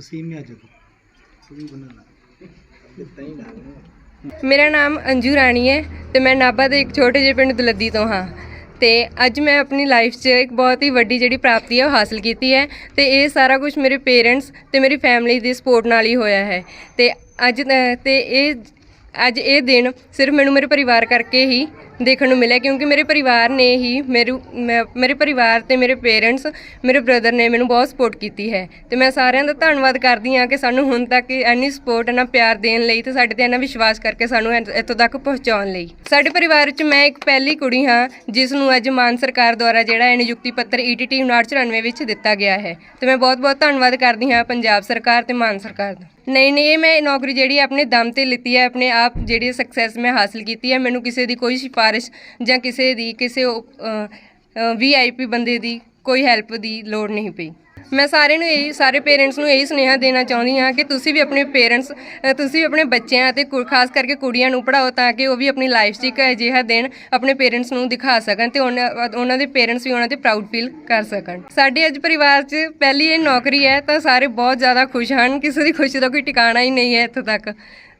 ਫਸੀਮ ਆ ਜਦੋਂ। ਤੁਸੀਂ ਬਣਾਣਾ ਕਿਤਾ ਹੀ ਨਾ ਮੇਰਾ ਨਾਮ ਅੰਜੂ ਰਾਣੀ ਹੈ ਤੇ ਮੈਂ ਨਾਭਾ ਦੇ ਇੱਕ ਛੋਟੇ ਜਿਹੇ ਪਿੰਡ ਦੁਲੱਦੀ ਤੋਂ ਹਾਂ। ਤੇ ਅੱਜ ਮੈਂ ਆਪਣੀ ਲਾਈਫ 'ਚ ਇੱਕ ਬਹੁਤ ਹੀ ਵੱਡੀ ਜਿਹੜੀ ਪ੍ਰਾਪਤੀ ਹੈ ਉਹ ਹਾਸਲ ਕੀਤੀ ਹੈ ਤੇ ਇਹ ਸਾਰਾ ਕੁਝ ਮੇਰੇ ਪੇਰੈਂਟਸ ਤੇ ਮੇਰੀ ਫੈਮਿਲੀ ਦੀ ਸਪੋਰਟ ਨਾਲ ਹੀ ਹੋਇਆ ਹੈ। ਤੇ ਅੱਜ ਤੇ ਇਹ ਅੱਜ ਇਹ ਦਿਨ ਸਿਰਫ ਮੈਨੂੰ ਮੇਰੇ ਪਰਿਵਾਰ ਕਰਕੇ ਹੀ ਦੇਖਣ ਨੂੰ ਮਿਲਿਆ, ਕਿਉਂਕਿ ਮੇਰੇ ਪਰਿਵਾਰ ਨੇ ਹੀ ਮੇਰੇ, ਮੈਂ- ਮੇਰੇ ਪਰਿਵਾਰ ਤੇ ਮੇਰੇ ਪੇਰੈਂਟਸ ਮੇਰੇ ਬ੍ਰਦਰ ਨੇ ਮੈਨੂੰ ਬਹੁਤ ਸਪੋਰਟ ਕੀਤੀ ਹੈ। ਤੇ ਮੈਂ ਸਾਰਿਆਂ ਦਾ ਧੰਨਵਾਦ ਕਰਦੀ ਹਾਂ ਕਿ ਸਾਨੂੰ ਹੁਣ ਤੱਕ ਇੰਨੀ ਸਪੋਰਟ ਇੰਨਾ ਪਿਆਰ ਦੇਣ ਲਈ ਤੇ ਸਾਡੇ ਤੇ ਇੰਨਾ ਵਿਸ਼ਵਾਸ ਕਰਕੇ ਸਾਨੂੰ ਇੱਥ- ਇੱਥੋਂ ਤੱਕ ਪਹੁੰਚਾਉਣ ਲਈ। ਸਾਡੇ ਪਰਿਵਾਰ ਵਿੱਚ ਮੈਂ ਇੱਕ ਪਹਿਲੀ ਕੁੜੀ ਹਾਂ, ਜਿਸ ਨੂੰ ਅੱਜ ਮਾਨ ਸਰਕਾਰ ਦੁਆਰਾ ਜਿਹੜਾ ਹੈ ਨਿਯੁਕਤੀ ਪੱਤਰ E ETT 994 ਵਿੱਚ ਦਿੱਤਾ ਗਿਆ ਹੈ। ਤੇ ਮੈਂ ਬਹੁਤ-ਬਹੁਤ ਧੰਨਵਾਦ ਕਰਦੀ ਹਾਂ ਪੰਜਾਬ ਸਰਕਾਰ ਤੇ ਮਾਨ ਸਰਕਾਰ ਦਾ। ਨਹੀਂ ਨਹੀਂ, ਇਹ ਮੈਂ ਨੌਕਰੀ ਜਿਹੜੀ ਹੈ ਆਪਣੇ ਦਮ ਤੇ ਲਿੱਤੀ ਹੈ ਆਪਣੇ ਆਪ ਜਿਹੜੀ ਸਕਸੈਸ ਮੈਂ ਹਾਸਲ ਕੀਤੀ ਹੈ ਮੈਨੂੰ ਕਿਸੇ ਦੀ ਕੋਈ ਸਿਫਾਰਿਸ਼ ਜਾਂ ਕਿਸੇ ਦੀ, ਕਿਸੇ ਵੀਆਈਪੀ ਬੰਦੇ ਦੀ ਕੋਈ ਹੈਲਪ ਦੀ ਲੋੜ ਨਹੀਂ ਪਈ। ਮੈਂ ਸਾਰਿਆਂ ਨੂੰ ਇਹੀ, ਸਾਰੇ ਪੇਰੈਂਟਸ ਨੂੰ ਇਹੀ ਸੁਨੇਹਾ ਦੇਣਾ ਚਾਹੁੰਦੀ ਹਾਂ ਕਿ ਤੁਸੀਂ ਵੀ ਆਪਣੇ ਪੇਰੈਂਟਸ ਤੁਸੀਂ ਵੀ ਆਪਣੇ ਬੱਚਿਆਂ ਅਤੇ ਕੁ- ਖਾਸ ਕਰਕੇ ਕੁੜੀਆਂ ਨੂੰ ਪੜ੍ਹਾਓ ਤਾਂ ਕਿ ਉਹ ਵੀ ਆਪਣੀ ਲਾਈਫ 'ਚ ਇੱਕ ਅਜਿਹਾ ਦਿਨ ਆਪਣੇ ਪੇਰੈਂਟਸ ਨੂੰ ਦਿਖਾ ਸਕਣ ਤੇ ਉਹਨਾਂ ਉਹਨਾਂ ਦੇ ਪੇਰੈਂਟਸ ਵੀ ਉਹਨਾਂ ਤੇ ਪ੍ਰਾਊਡ ਫੀਲ ਕਰ ਸਕਣ। ਸਾਡੇ ਅੱਜ ਪਰਿਵਾਰ 'ਚ ਪਹਿਲੀ ਇਹ ਨੌਕਰੀ ਹੈ ਤਾਂ ਸਾਰੇ ਬਹੁਤ ਜ਼ਿਆਦਾ ਖੁਸ਼ ਹਨ। ਕਿਸੇ ਦੀ ਖੁਸ਼ੀ ਦਾ ਕੋਈ ਟਿਕਾਣਾ ਹੀ ਨਹੀਂ ਹੈ ਇੱਥੋਂ ਤੱਕ।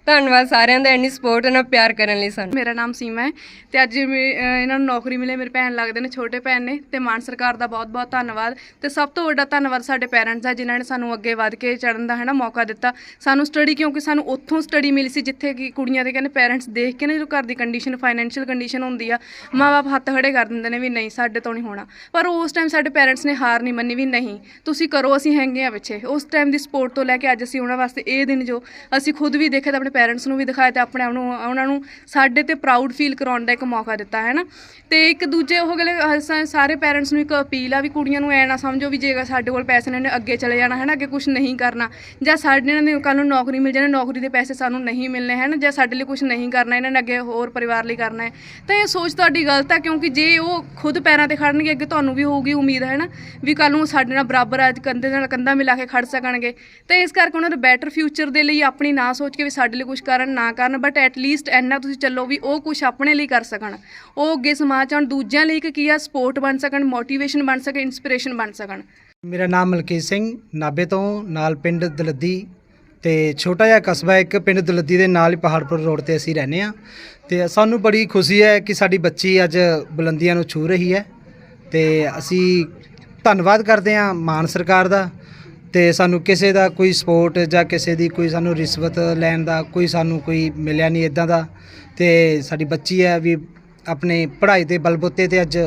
ਧੰਨਵਾਦ ਸਾਰਿਆਂ ਦਾ ਇੰਨੀ ਸਪੋਰਟ ਨਾਲ ਪਿਆਰ ਕਰਨ ਲਈ ਸਾਨੂੰ। ਮੇਰਾ ਨਾਮ ਸੀਮਾ ਹੈ ਤੇ ਅੱਜ ਮੇ- ਅਹ ਇਹਨਾਂ ਨੂੰ ਨੌਕਰੀ ਮਿਲੇ, ਮੇਰੇ ਭੈਣ ਲੱਗਦੇ ਨੇ, ਛੋਟੇ ਭੈਣ ਨੇ ਤੇ ਮਾਨ ਸਰਕਾਰ ਦਾ ਬਹੁਤ-ਬਹੁਤ ਧੰਨਵਾਦ ਤੇ ਸਭ ਤੋਂ ਵੱਡਾ ਧੰਨਵਾਦ ਸਾਡੇ ਪੇਰੈਂਟਸ ਦਾ ਜਿਨ੍ਹਾਂ ਨੇ ਸਾਨੂੰ ਅੱਗੇ ਵਧ ਕੇ ਚੜਨ ਦਾ ਹੈ ਨਾ ਮੌਕਾ ਦਿੱਤਾ। ਸਾਨੂੰ ਸਟੱਡੀ ਕਿਉਂਕਿ ਸਾਨੂੰ ਉੱਥੋਂ ਸਟੱਡੀ ਮਿਲੀ ਸੀ ਜਿੱਥੇ ਕਿ ਕੁੜੀਆਂ ਦੇ ਕਹਿੰਦੇ ਪੇਰੈਂਟਸ ਦੇਖ ਕੇ ਨਾ ਜਦੋਂ ਘਰ ਦੀ ਕੰਡੀਸ਼ਨ ਫਾਈਨੈਂਸ਼ੀਅਲ ਕੰਡੀਸ਼ਨ ਹੁੰਦੀ ਆ ਮਾਪੇ ਹੱਥ ਖੜੇ ਕਰ ਦਿੰਦੇ ਨੇ ਵੀ ਨਹੀਂ, ਸਾਡੇ ਤੋਂ ਨਹੀਂ ਹੋਣਾ। ਪਰ ਉਸ ਟਾਈਮ ਸਾਡੇ ਪੇਰੈਂਟਸ ਨੇ ਹਾਰ ਨਹੀਂ ਮੰਨੀ ਵੀ ਨਹੀਂ, ਤੁਸੀਂ ਕਰੋ, ਅਸੀਂ ਹੈਗੇ ਆ ਪਿੱਛੇ। ਉਸ ਟਾਈਮ ਦੀ ਸਪੋਰਟ ਤੋਂ ਲੈ ਕੇ ਅੱਜ ਅਸੀਂ ਉਹਨਾਂ ਵਾਸਤੇ ਇਹ ਦਿਨ ਜੋ ਅਸੀਂ ਖੁਦ ਵੀ ਦੇਖਿਆ ਤਾਂ ਆਪਣੇ ਪੇਰੈਂਟਸ ਨੂੰ ਵੀ ਦਿਖਾਇਆ ਤੇ ਆਪਣੇ ਆਪ ਨੂੰ, ਉਹਨਾਂ ਨੂੰ ਸਾਡੇ ਤੇ ਪ੍ਰਾਊਡ ਫੀਲ ਕਰਾਉਣ ਦਾ ਇੱਕ ਮੌਕਾ ਦਿੱਤਾ, ਹੈ ਨਾ? ਤੇ ਇੱਕ ਦੂਜੇ ਉਹ ਗਲੇ ਸਾਰੇ ਪੇਰੈਂਟਸ ਨੂੰ ਇੱਕ ਅਪੀਲ ਆ ਵੀ ਕੁੜੀਆਂ ਨੂੰ ਐ ਨਾ ਸਮਝੋ ਵੀ ਜੇ ਸਾਡੇ ਕੋਲ ਪੈਸੇ ਨੇ, ਇਹਨੇ ਅੱਗੇ ਚਲੇ ਜਾਣਾ, ਹੈ ਨਾ? ਅੱਗੇ ਕੁਝ ਨਹੀਂ ਕਰਨਾ। ਜਾਂ ਸਾਡੇ ਇਹਨਾਂ ਨੇ ਕੱਲ ਨੂੰ ਨੌਕਰੀ ਮਿਲ ਜਾਣੀ ਨੌਕਰੀ ਦੇ ਪੈਸੇ ਸਾਨੂੰ ਨਹੀਂ ਮਿਲਨੇ ਹਨ ਜਾਂ ਸਾਡੇ ਲਈ ਕੁਝ ਨਹੀਂ ਕਰਨਾ, ਇਹਨਾਂ ਨੇ ਅੱਗੇ ਹੋਰ ਪਰਿਵਾਰ ਲਈ ਕਰਨਾ ਹੈ। ਤਾਂ ਇਹ ਸੋਚ ਤੁਹਾਡੀ ਗਲਤ ਹੈ ਕਿਉਂਕਿ ਜੇ ਉਹ ਖੁਦ ਪੈਰਾਂ ਤੇ ਖੜਨਗੇ, ਅੱਗੇ ਤੁਹਾਨੂੰ ਵੀ ਹੋਊਗੀ ਉਮੀਦ, ਹੈ ਨਾ? ਵੀ ਕੱਲ ਨੂੰ ਸਾਡੇ ਨਾਲ ਬਰਾਬਰ ਅੱਜ ਕੰਧੇ ਨਾਲ ਕੰਧਾ ਮਿਲਾ ਕੇ ਖੜ ਸਕਣਗੇ। ਤਾਂ ਇਸ ਕਰਕੇ ਉਹਨਾਂ ਦੇ ਬੈਟਰ ਫਿਊਚਰ ਦੇ ਲਈ ਆਪਣੀ ਨਾ ਸੋਚ ਕੇ ਵੀ ਸਾਡੇ ਲਈ ਕੁਝ ਕਰਨ ਨਾ ਕਰਨ ਬਟ ਐਟ ਲੀਸਟ ਇੰਨਾ ਤੁਸੀਂ ਚੱਲੋ ਵੀ ਉਹ ਕੁਝ ਆਪਣੇ ਲਈ ਕਰ ਸਕਣ। ਉਹ ਅੱਗੇ ਸਮਾਜ ਆਉਣ, ਦੂਜਿਆਂ ਲਈ ਇੱਕ ਕੀ ਆ ਸਪੋਰਟ ਬਣ ਸਕਣ ਮੋਟੀਵੇਸ਼ਨ ਬਣ ਸਕਣ ਇਨਸਪੀਰੇਸ਼ਨ ਬਣ ਸਕਣ। ਮੇਰਾ ਨਾਮ ਮਲਕੀਤ ਸਿੰਘ ਨਾਬੇ ਤੋਂ, ਨਾਲ ਪਿੰਡ ਦਲੱਦੀ ਤੇ ਛੋਟਾ ਜਿਹਾ ਕਸਬਾ, ਇੱਕ ਪਿੰਡ ਦਲੱਦੀ ਦੇ ਨਾਲ ਹੀ ਪਹਾੜਪੁਰ ਰੋਡ ਤੇ ਅਸੀਂ ਰਹਿੰਦੇ ਆ ਤੇ ਸਾਨੂੰ ਬੜੀ ਖੁਸ਼ੀ ਹੈ ਕਿ ਸਾਡੀ ਬੱਚੀ ਅੱਜ ਬੁਲੰਦੀਆਂ ਨੂੰ ਛੂ ਰਹੀ ਹੈ। ਤੇ ਅਸੀਂ ਧੰਨਵਾਦ ਕਰਦੇ ਹਾਂ ਮਾਨ ਸਰਕਾਰ ਦਾ ਤੇ ਸਾਨੂੰ ਕਿਸੇ ਦਾ ਕੋਈ ਸਪੋਰਟ ਜਾਂ ਕਿਸੇ ਦੀ ਕੋਈ ਸਾਨੂੰ ਰਿਸ਼ਵਤ ਲੈਣ ਦਾ ਕੋਈ ਸਾਨੂੰ ਕੋਈ ਮਿਲਿਆ ਨਹੀਂ ਇਦਾਂ ਦਾ। ਤੇ ਸਾਡੀ ਬੱਚੀ ਹੈ ਵੀ ਆਪਣੀ ਪੜ੍ਹਾਈ ਦੇ ਬਲਬੂਤੇ ਤੇ ਅੱਜ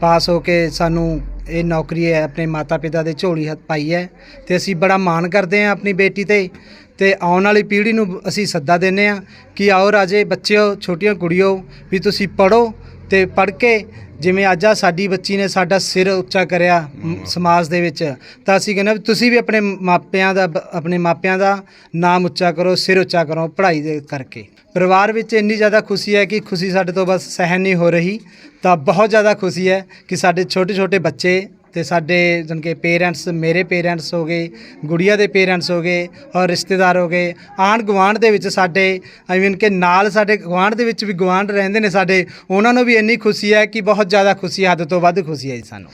ਪਾਸ ਹੋ ਕੇ ਸਾਨੂੰ ਇਹ ਨੌਕਰੀ ਹੈ, ਆਪਣੇ ਮਾਤਾ ਪਿਤਾ ਦੇ ਝੋਲੀ ਹੱਥ ਪਾਈ ਹੈ ਤੇ ਅਸੀਂ ਬੜਾ ਮਾਣ ਕਰਦੇ ਹਾਂ ਆਪਣੀ ਬੇਟੀ ਤੇ। ਤੇ ਆਉਣ ਵਾਲੀ ਪੀੜ੍ਹੀ ਨੂੰ ਅਸੀਂ ਸੱਦਾ ਦਿੰਦੇ ਹਾਂ ਕਿ ਆਓ ਰਾਜੇ, ਬੱਚਿਓ ਛੋਟੀਆਂ ਕੁੜੀਓ ਵੀ ਤੁਸੀਂ ਪੜੋ ਤੇ ਪੜ੍ਹ ਕੇ ਜਿਵੇਂ ਅੱਜ ਆ ਸਾਡੀ ਬੱਚੀ ਨੇ ਸਾਡਾ ਸਿਰ ਉੱਚਾ ਕਰਿਆ ਸਮਾਜ ਦੇ ਵਿੱਚ ਤਾਂ ਅਸੀਂ ਕਹਿੰਦੇ ਤੁਸੀਂ ਵੀ ਆਪਣੇ ਮਾਪਿਆਂ ਦਾ ਆਪਣੇ ਮਾਪਿਆਂ ਦਾ ਨਾਮ ਉੱਚਾ ਕਰੋ ਸਿਰ ਉੱਚਾ ਕਰੋ ਪੜ੍ਹਾਈ ਦੇ ਕਰਕੇ। ਪਰਿਵਾਰ ਵਿੱਚ ਇੰਨੀ ਜ਼ਿਆਦਾ ਖੁਸ਼ੀ ਹੈ ਕਿ ਖੁਸ਼ੀ ਸਾਡੇ ਤੋਂ ਬਸ ਸਹਿਨ ਨਹੀਂ ਹੋ ਰਹੀ ਤਾਂ ਬਹੁਤ ਜ਼ਿਆਦਾ ਖੁਸ਼ੀ ਹੈ ਕਿ ਸਾਡੇ ਛੋਟੇ ਛੋਟੇ ਬੱਚੇ ਤੇ ਸਾਡੇ ਜਨ ਕੇ ਪੇਰੈਂਟਸ ਮੇਰੇ ਪੇਰੈਂਟਸ ਹੋ ਗਏ, ਗੁੜੀਆ ਦੇ ਪੇਰੈਂਟਸ ਹੋ ਗਏ ਔਰ ਰਿਸ਼ਤੇਦਾਰ ਹੋ ਗਏ, ਆਂਢ ਗੁਆਂਢ ਦੇ ਵਿੱਚ ਸਾਡੇ ਆਈ ਮੀਨ ਕਿ ਨਾਲ ਸਾਡੇ ਗੁਆਂਢ ਦੇ ਵਿੱਚ ਵੀ ਗੁਆਂਢ ਰਹਿੰਦੇ ਨੇ ਸਾਡੇ, ਉਹਨਾਂ ਨੂੰ ਵੀ ਇੰਨੀ ਖੁਸ਼ੀ ਹੈ ਕਿ ਬਹੁਤ ਜ਼ਿਆਦਾ ਖੁਸ਼ੀ, ਹੱਦ ਤੋਂ ਵੱਧ ਖੁਸ਼ੀ ਹੈ ਜੀ ਸਾਨੂੰ।